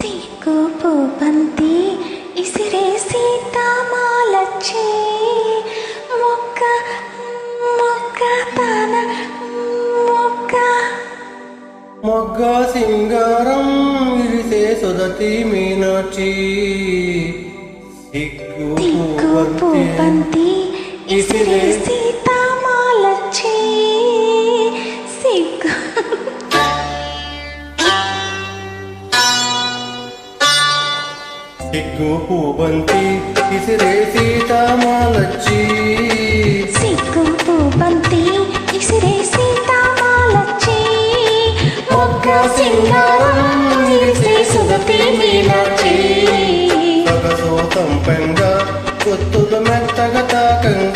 సిగ్గుపు సింగారం సుదతి మీనాక్షి. సిగ్గుపు గీసిలే సీతామాలచ్చి సిగ్గు. సిగ్గు పూబంతి ఇసిరే సీతామాలచ్చి. సిగ్గు పూబంతి ఇసిరే సీతామాలచ్చి. మొగ్గ సింగారం ఇరిసే సుగతి మీనాక్షి సొగసో సంపంగా కొత్తులు మెత్తగా తాకంగా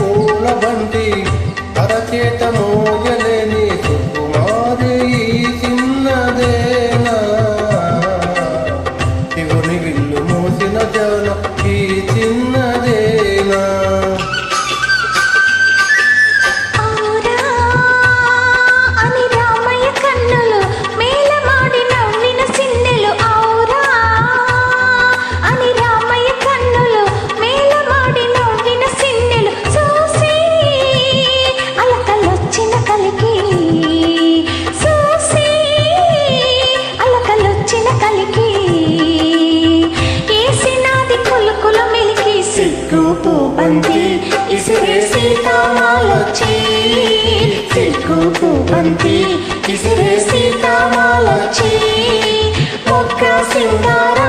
బంతి ఇసిరి సీతామాలొచ్చి సిగ్గుకు బంతి ఇసిరి సీతామాలొచ్చి ఒక్క సింగార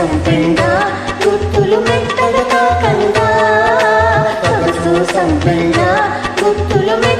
సంపెండా గుర్తులు మెత్తగా కాకండా. తపస్సు సంపెండా గుర్తులు మెత్త